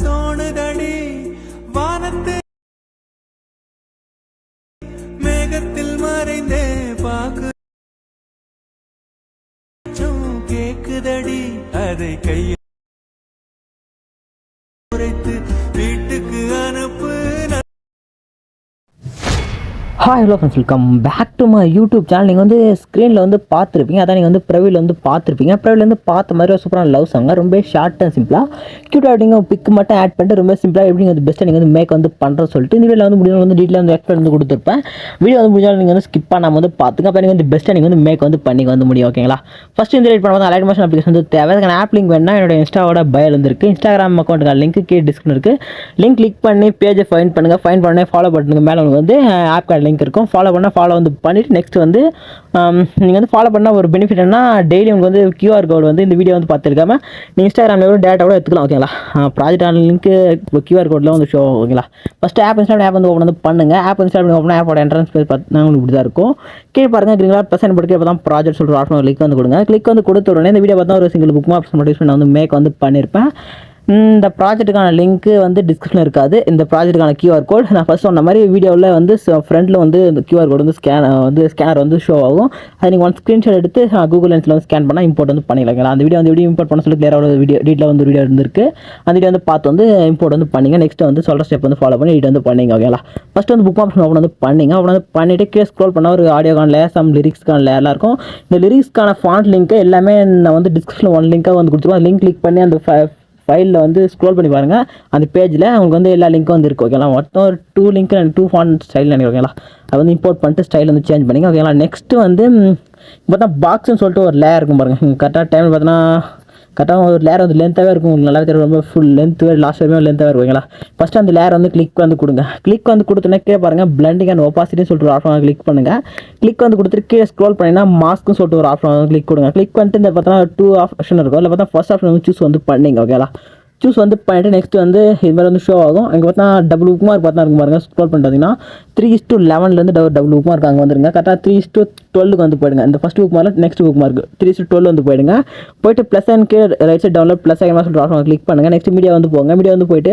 தோணுதடி வானத்து மேகத்தில் மறைந்தே பாக்கு. கேக்குதடி அதை கையில் hi hello friends welcome back to my YouTube channel நீங்கள் வந்து ஸ்க்ரீனில் வந்து பார்த்துருப்பீங்க. அதான் நீங்கள் வந்து ப்ரவியில் வந்து பார்த்துருப்பீங்க. ப்ரவியில் வந்து பார்த்த மாதிரி ஒரு சூப்பரான லவ் சாங்க ரொம்ப ஷார்ட் அண்ட் சிம்பிளாக க்யூட்டாக நீங்கள் பிக் மட்டும் ஆட் பண்ணிட்டு ரொம்ப சிம்பிளாக எப்படி வந்து பெஸ்ட்டாக நீங்கள் வந்து மேக் வந்து பண்ணுறது சொல்லிட்டு இந்த வீடியோவில் வந்து முடியும் வந்து டீட்டெயில் வந்து எக்ஸ்பிளைன் வந்து கொடுத்துருப்பேன். வீடியோ வந்து முடிஞ்சாலும் நீங்கள் வந்து ஸ்கிப் பண்ணாமல் வந்து பார்த்துங்க. அப்போ நீங்கள் வந்து பெஸ்ட்டாக நீங்கள் வந்து மேக் வந்து பண்ணி வந்து முடியும். ஓகேங்களா ஃபஸ்ட் இந்த ரேட் பண்ணும்போது அலைட் மோஷன் அப்ளிகேஷன் வந்து தேவை. அதுக்கான ஆப் லிங்க் வேணா என்னோட இன்ஸ்டாவோட பயல் வந்துருக்கு இன்ஸ்டாகிராம் அக்கௌண்ட்டுக்கு லிங்க் கீழே டிஸ்கிரிப்ஷன் இருக்குது லிங்க் கிளிக் பண்ணி பேஜை ஃபைன் பண்ணுங்கள் ஃபைன் பண்ணி ஃபாலோ பண்ணுங்க மேலே உங்களுக்கு வந்து ஆப் கார்டு லிங்க் இருக்கும் ஃபாலோ பண்ணால் ஃபாலோ வந்து பண்ணிவிட்டு நெக்ஸ்ட் வந்து நீங்கள் வந்து ஃபாலோ பண்ணால் ஒரு பெனிஃபிட் என்ன டெய்லி உங்களுக்கு வந்து கியூஆர் கோடு வந்து இந்த வீடியோ வந்து பார்த்துருக்காம நீங்கள் இன்ஸ்டாகிராமில் கூட டேட்டா கூட எடுத்துக்கலாம் ஓகேங்களா ப்ராஜெக்ட் ஆன் லிங்க்கு கியூஆர் கோடில் வந்து ஷோ ஓகேங்களா ஃபஸ்ட்டு ஆப் இன்ஸ்டால் ஆப் வந்து ஓப்பன் வந்து பண்ணுங்கள் ஆப் இன்ஸ்டால் பண்ணி ஓப்பன் ஆப்போட என்ட்ரன்ஸ் பேர் பார்த்தீங்கன்னா உங்களுக்கு இப்படி தான் இருக்கும். கீழே பாருங்கள் கிரீங்களா பெர்சன் படுக்க இப்போ தான் ப்ராஜெக்ட் சொல்கிற ஆப்ஷன் கிளிக் வந்து கொடுங்க. கிளிக் வந்து கொடுத்த உடனே இந்த வீடியோ பார்த்தா ஒரு சிங்கிள் புக் மார்க்ஸ் மட்டும் நான் வந்து மேக் வந்து பண்ணியிருப்பேன் இந்த ப்ராஜெக்ட்டுக்கான லிங்க்கு வந்து டிஸ்கிரிப்ஷன் இருக்காது. இந்த ப்ராஜெக்ட்டுக்கான கியூஆர் கோட் நான் ஃபஸ்ட் சொன்ன மாதிரி வீடியோவில் வந்து ஃப்ரண்ட்டில் வந்து இந்த கியூஆர் கோட் வந்து ஸ்கேன் வந்து ஸ்கேனர் வந்து ஷோ ஆகும். அது நீங்கள் ஒன் ஸ்க்ரீன்ஷாட் எடுத்து கூகுள் லென்ஸில் வந்து ஸ்கேன் பண்ணால் இம்போர்ட் வந்து பண்ணிக்கலாம் அந்த வீடியோ வந்து எப்படி இம்போர்ட் பண்ண சொல்லி கிளியராக வீடியோ டீட்டில் வந்து வீடியோ இருந்திருக்கு. அந்த வீடியோ வந்து பார்த்து வந்து இம்போர்ட் வந்து பண்ணிங்க. நெக்ஸ்ட் வந்து சொல்கிற ஸ்டெப் வந்து ஃபாலோ பண்ணி இது வந்து பண்ணிங்க. ஓகேங்களா? ஃபஸ்ட் வந்து புக் ஆப்ஷன் ஓப்பன் வந்து பண்ணிங்க. ஓப்பன் வந்து பண்ணிவிட்டு கீழே ஸ்க்ரோல் பண்ணால் ஒரு ஆடியோக்கான லேர் சம் லிரிக்ஸ்க்கான லேர்லாம் இருக்கும். இந்த லிரிக்ஸ்க்கான ஃபாண்ட் லிங்க்கு எல்லாமே நான் வந்து டிஸ்கிரிப்ஷனில் ஒன் லிங்காக வந்து கொடுத்துருவோம் லிங்க் கிளிக் பண்ணி அந்த ஃபைலில் வந்து ஸ்க்ரோல் பண்ணி பாருங்கள் அந்த பேஜில் உங்களுக்கு வந்து எல்லா லிங்க்கும் வந்து இருக்கும் ஓகேங்களா மொத்தம் ஒரு two link two font style நினைக்கிறேன் ஓகேங்களா அது வந்து இம்போர்ட் பண்ணிட்டு ஸ்டைல் வந்து சேஞ்ச் பண்ணிங்க ஓகேங்களா நெக்ஸ்ட்டு வந்து பார்த்தா பாக்ஸுன்னு பாக்ஸ்னு சொல்லிட்டு ஒரு லேயர் இருக்கும் பாருங்கள் கரெக்டாக டைம் பார்த்தீங்கன்னா கரெக்டாக ஒரு லேயர் வந்து லென்த்தாகவே இருக்கும். உங்களுக்கு நல்லா தெரியும். ரொம்ப ஃபுல் லென்த் லாஸ்ட் வரையும் லென்த்தாகவே இருக்குங்களா ஃபஸ்ட்டு ஃபஸ்ட் அந்த லேயர் வந்து கிளிக் வந்து கொடுங்க. கிளிக் வந்து கொடுத்தோன்னே கீழே பாருங்கள் பிளண்டிங் அண்ட் ஒப்பாசிட்டின்னு சொல்லிட்டு ஒரு ஆப்ஷன் கிளிக் பண்ணுங்கள் கிளிக் வந்து கொடுத்துட்டு கீழே ஸ்க்ரோல் பண்ணிங்கன்னா மாஸ்க்னு சொல்லிட்டு ஒரு ஆப்ஷன் கிளிக் கொடுங்க. கிளிக் பண்ணிட்டு இந்த பார்த்தீங்கன்னா டூ ஆப்ஷன் இருக்கும். இல்லை பார்த்தா ஃபஸ்ட் ஆப்ஷன் வந்து சூஸ் வந்து பண்ணிங்க ஓகேங்களா சூஸ் வந்து பண்ணிட்டு நெக்ஸ்ட் வந்து இது மாதிரி வந்து ஷோ ஆகும். அங்கே பார்த்தா டபுள் புக் மார்க் பார்த்தா இருக்கும் பாருங்க. ஸ்க்ரோல் பண்ணிட்டீங்கன்னா த்ரீ இஸ் டூ லெவன்லேருந்து டபுள் புக் இருக்கு அங்கே வந்துருங்க. கரெக்டாக த்ரீ இஸ் டூ டுவெல்லுக்கு வந்து போயிடுங்க. இந்த first book next bookmark three is twelve வந்து போயிடுங்க. போயிட்டு plus and K right side download plus ஐமா சொல்லிட்டு ஆப்ஷன் கிளிக் பண்ணுங்கள் நெக்ஸ்ட் மீடியா வந்து போங்க. மீடியா வந்து போயிட்டு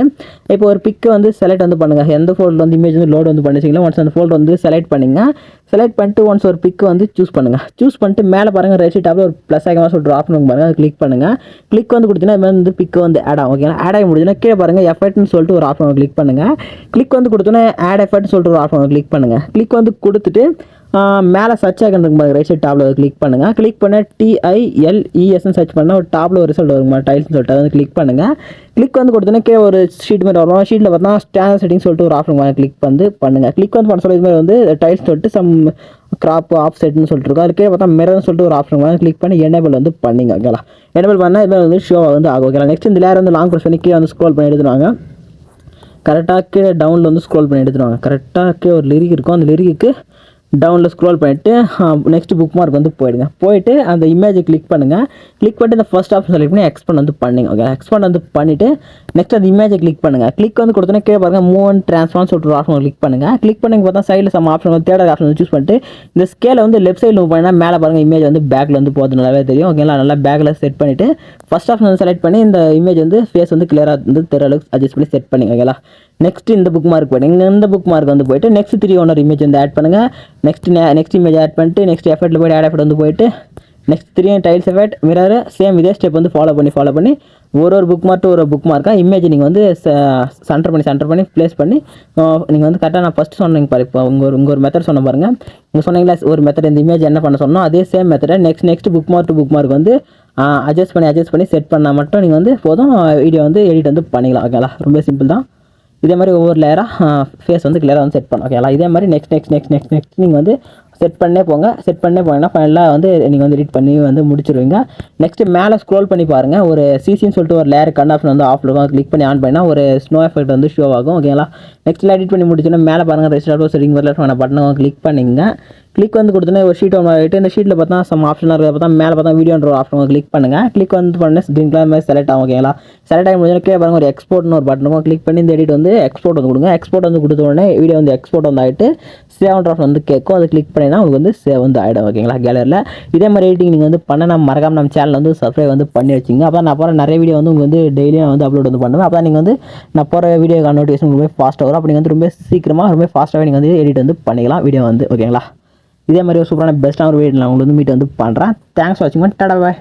இப்போ ஒரு பிக்கை வந்து செலக்ட் வந்து பண்ணுங்கள் எந்த ஃபோல்டர் வந்து இமேஜ் வந்து லோட் வந்து பண்ணிச்சிங்களா ஒன்ஸ் அந்த ஃபோல்டர் வந்து செலக்ட் பண்ணிங்க செலக்ட் பண்ணிட்டு ஒன்ஸ் ஒரு பிக்கு வந்து சூஸ் பண்ணுங்கள் சூஸ் பண்ணிட்டு மேலே பாருங்கள் ரைட் சைட் ஒரு ப்ளஸ் ஆகமாக சொல்லிட்டு ஆப்ஷன் பாருங்கள் அதை கிளிக் பண்ணுங்கள் கிளிக் வந்து கொடுத்தீங்கன்னா இது வந்து பிக்கு வந்து ஆட் ஆகும் ஓகேங்களா ஆட் ஆகி முடிஞ்சுன்னா கீழே பாருங்கள் எஃபர்ட்னு சொல்லிட்டு ஒரு ஆப்ஷன் கிளிக் பண்ணுங்கள் கிளிக் வந்து கொடுத்தோன்னே ஆட் எஃபர்ட்னு சொல்லிட்டு ஒரு ஆப்ஷன் கிளிக் பண்ணுங்கள் கிளிக் வந்து கொடுத்துட்டு மேலே சர்ச் ஆகன் இருக்கும் பாருங்க. ரைட் சைட் டாப்பில் கிளிக் பண்ணுங்கள் கிளிக் பண்ண டிஐஎல்இஎஸ்ன்னு சர்ச் பண்ணால் ஒரு டாப்பில் ஒரு ரிசல்ட் வருமா டைல்ஸ்னு சொல்லிட்டு. அதை வந்து கிளிக் பண்ணுங்கள் கிளிக் வந்து கொடுத்தோன்னே கீழே ஒரு ஷீட் மாதிரி வரும் ஷீட்டில் பார்த்தா ஸ்டாண்டர்ட் செட்டிங் சொல்லிட்டு ஒரு ஆப்ஷன் கிளிக் வந்து பண்ணுங்கள் கிளிக் வந்து பண்ண சொல்ல இது மாதிரி வந்து டைல்ஸ் சொல்லிட்டு சம் கிராப் ஆஃப் செட்னு சொல்லிட்டு இருக்கும். அதுக்கே பார்த்தா மிரர்னு சொல்லிட்டு ஒரு ஆப்ஷன் வாங்க கிளிக் பண்ணி எனேபிள் வந்து பண்ணிங்க. ஓகேலா எனேபிள் பண்ணால் இது மாதிரி வந்து ஷோ வந்து ஆகும். ஓகேலா நெக்ஸ்ட் இந்த லேயர் வந்து லாங் ப்ரெஸ் பண்ணி கீழே வந்து ஸ்க்ரோல் பண்ணி எடுத்துருவாங்க கரெக்டாக கீழே டவுனில் வந்து ஸ்க்ரோல் பண்ணி எடுத்துருவாங்க கரெக்டாக ஒரு லிரிக் இருக்கும். அந்த லிரிக்கு டவுனில் ஸ்க்ரோல் பண்ணிவிட்டு நெக்ஸ்ட் புக் மார்க் வந்து போயிடுங்க. போயிட்டு அந்த இமேஜை கிளிக் பண்ணுங்கள் கிளிக் பண்ணிட்டு இந்த ஃபஸ்ட் ஆப்ஷன் செலக்ட் பண்ணி எக்ஸ்பண்ட் வந்து பண்ணிங்க ஓகே எக்ஸ்பண்ட் வந்து பண்ணிவிட்டு நெக்ஸ்ட் அந்த இமேஜை கிளிக் பண்ணுங்கள் கிளிக் வந்து கொடுத்தோன்னே கீழே பாருங்கள் மூவ் ட்ரான்ஸ்ஃபார்ம் சொல்லிட்டு ஒரு ஆப்ஷன் கிளிக் பண்ணுங்கள் கிளிக் பண்ணி பார்த்தா சைடில் சம் ஆப்ஷன் வந்து தேர்ட் ஆப்ஷன் வந்து சூஸ் பண்ணிட்டு இந்த ஸ்கேலை வந்து லெஃப்ட் சைடில் மூவ் பண்ணால் மேலே பாருங்கள் இமேஜ் வந்து பேக்கில் வந்து போகிறது நல்லாவே தெரியும் ஓகேங்களா நல்லா பேக்கில் செட் பண்ணிவிட்டு ஃபஸ்ட் ஆப்ஷன் வந்து செலக்ட் பண்ணி இந்த இமேஜ் வந்து ஃபேஸ் வந்து கிளியராக வந்து தெரிய அளவுக்கு அட்ஜஸ்ட் பண்ணி செட் பண்ணிங்க ஓகேங்களா நெக்ஸ்ட் இந்த புக் மார்க் போய்ட்டு இங்கே இந்த புக் மார்க் வந்து போயிட்டு நெக்ஸ்ட் த்ரீ ஓனர் இமேஜ் வந்து ஆட் பண்ணுங்கள் நெக்ஸ்ட் நெக்ஸ்ட் இமேஜ் ஆட் பண்ணிட்டு நெக்ஸ்ட் எஃபர்ட்டில் போய்ட்டு ஆட் எஃபர்ட் வந்து போயிட்டு next three tiles effect mirror same இதே ஸ்டெப் வந்து ஃபாலோ பண்ணி ஃபாலோ பண்ணி ஒரு ஒரு புக் மார்க் ஒரு புக் மார்க்காக இமேஜ் நீங்கள் வந்து சென்டர் பண்ணி சென்டர் பண்ணி ப்ளேஸ் பண்ணி நீங்கள் வந்து கரெக்டாக நான் ஃபஸ்ட்டு சொன்னீங்க பாரு இப்போ உங்கள் ஒரு உங்கள் ஒரு மெத்தட் சொன்ன பாருங்கள் நீங்கள் சொன்னீங்களா ஒரு மெத்தட் இந்த இமேஜ் என்ன பண்ண சொன்னோம் அதே சேம் மெத்தடை next next bookmark to bookmark வந்து அட்ஜஸ்ட் பண்ணி அட்ஜஸ்ட் பண்ணி செட் பண்ணால் மட்டும் நீங்கள் வந்து போதும் வீடியோ வந்து எடிட் வந்து பண்ணிக்கலாம் ஓகேங்களா ரொம்ப சிம்பிள் தான். இதே மாதிரி ஒவ்வொரு லேயராக ஃபேஸ் வந்து கிளியராக வந்து செட் பண்ணும் ஓகேங்களா இதே மாதிரி next next next next next நீங்கள் வந்து செட் பண்ணே போங்க. செட் பண்ணே போனீங்கன்னா ஃபைனலாக வந்து நீங்கள் வந்து எடிட் பண்ணி வந்து முடிச்சிருவீங்க. நெக்ஸ்ட்டு மேலே ஸ்க்ரோல் பண்ணி பாருங்கள் ஒரு சிசின்னு சொல்லிட்டு ஒரு லேயர் கன் ஆப்ஷன் வந்து ஆஃப் இருக்கும் கிளிக் பண்ணி ஆன் பண்ணினா ஒரு ஸ்னோ எஃபெக்ட் வந்து ஷோ ஆகும் ஓகேங்களா நெக்ஸ்ட்டில் எடிட் பண்ணி முடிச்சோன்னா மேலே பாருங்கள் ரெஸ்ட் ஆஃப் செட்டிங் வரல பட்டனை கிளிக் பண்ணிங்க. கிளிக் வந்து கொடுத்தோன்னே ஒரு ஷீட் ஒன்று ஆகிட்டு இந்த ஷீட்டில் பார்த்தா சம் ஆப்ஷன் இருக்குது. பார்த்தா மேலே பார்த்தா வீடியோன்ற ஒரு ஆப்ஷன் கிளிக் பண்ணுங்கள் கிளிக் வந்து பண்ணி ஸ்க்ரீன் கலர் மாதிரி செலக்ட் ஆகும் ஓகேங்களா செலக்ட் ஆகி முடிஞ்சு கீழே பாருங்க ஒரு எக்ஸ்போர்ட்னு ஒரு பட்டன் கிளிக் பண்ணி இந்த எடிட் வந்து எக்ஸ்போர்ட் வந்து கொடுங்க. எக்ஸ்போர்ட் வந்து கொடுத்த உடனே வீடியோ வந்து எக்ஸ்போர்ட் வந்து ஆகிட்டு சேவ் ட்ராஃப்ட் வந்து கேட்கும். அதை கிளிக் பண்ணினா உங்களுக்கு வந்து சேவ் வந்து ஆகிடும் ஓகேங்களா கேலரியில் இதே மாதிரி எடிட்டிங் நீங்கள் வந்து பண்ண நம்ம மறக்காம நம்ம சேனல் வந்து சப்ஸ்கிரைப் வந்து பண்ணி வச்சுங்க. அப்போ நான் போகிற நிறைய வீடியோ வந்து உங்களுக்கு வந்து டெய்லியும் நான் வந்து அப்லோட் வந்து பண்ணுவேன். அப்போ நீங்கள் வந்து நான் போகிற வீடியோ நோட்டிஃபிகேஷன் ரொம்ப ஃபாஸ்ட்டாக வரும். அப்போ நீங்கள் வந்து ரொம்ப சீக்கிரமாக ரொம்ப ஃபாஸ்ட்டாகவே நீங்கள் வந்து எடிட் வந்து பண்ணிக்கலாம் வீடியோ வந்து ஓகேங்களா இதே மாதிரி ஒரு சூப்பரான பெஸ்ட்டான ஒரு வீடியோ நான் உங்களுக்கு வந்து மீட் வந்து பண்ணுறேன் தேங்க்ஸ் வாட்சிங் டாடா பாய்